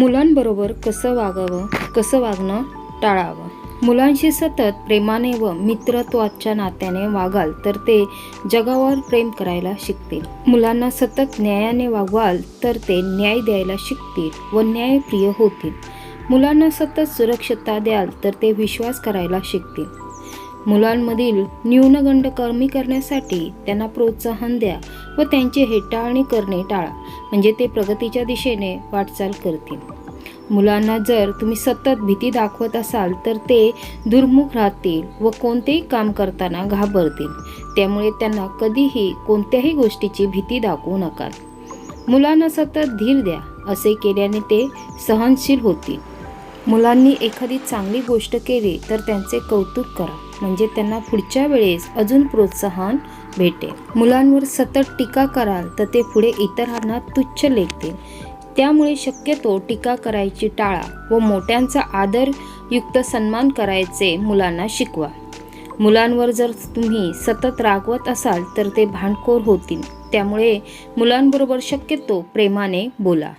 मुलांबरोबर कसं वागावं कसं वागणं टाळावं. मुलांशी सतत प्रेमाने व मित्रत्वाच्या नात्याने वागाल तर ते जगावर प्रेम करायला शिकतील. मुलांना सतत न्यायाने वागवाल तर ते न्याय द्यायला शिकतील व न्यायप्रिय होतील. मुलांना सतत सुरक्षितता द्याल तर ते विश्वास करायला शिकतील. मुलांमधील न्यूनगंड कमी करण्यासाठी त्यांना प्रोत्साहन द्या व त्यांची हेटाळणी करणे टाळा. म्हणजे ते प्रगतीच्या दिशेने वाटचाल करतील. मुलांना जर तुम्ही सतत भीती दाखवत असाल तर ते दुर्मुख राहतील व कोणतेही काम करताना घाबरतील. त्यामुळे त्यांना कधीही कोणत्याही गोष्टीची भीती दाखवू नका. मुलांना सतत धीर द्या. असे केल्याने ते सहनशील होतील. मुलांनी एखादी चांगली गोष्ट केली तर त्यांचे कौतुक करा. म्हणजे त्यांना पुढच्या वेळेस अजून प्रोत्साहन भेटेल. मुलांवर सतत टीका कराल तर ते पुढे इतरांना तुच्छ लेखतील. त्यामुळे शक्यतो टीका करायची टाळा व मोठ्यांचा आदरयुक्त सन्मान करायचे मुलांना शिकवा. मुलांवर जर तुम्ही सतत रागवत असाल तर ते भांडखोर होतील. त्यामुळे मुलांबरोबर शक्यतो प्रेमाने बोला.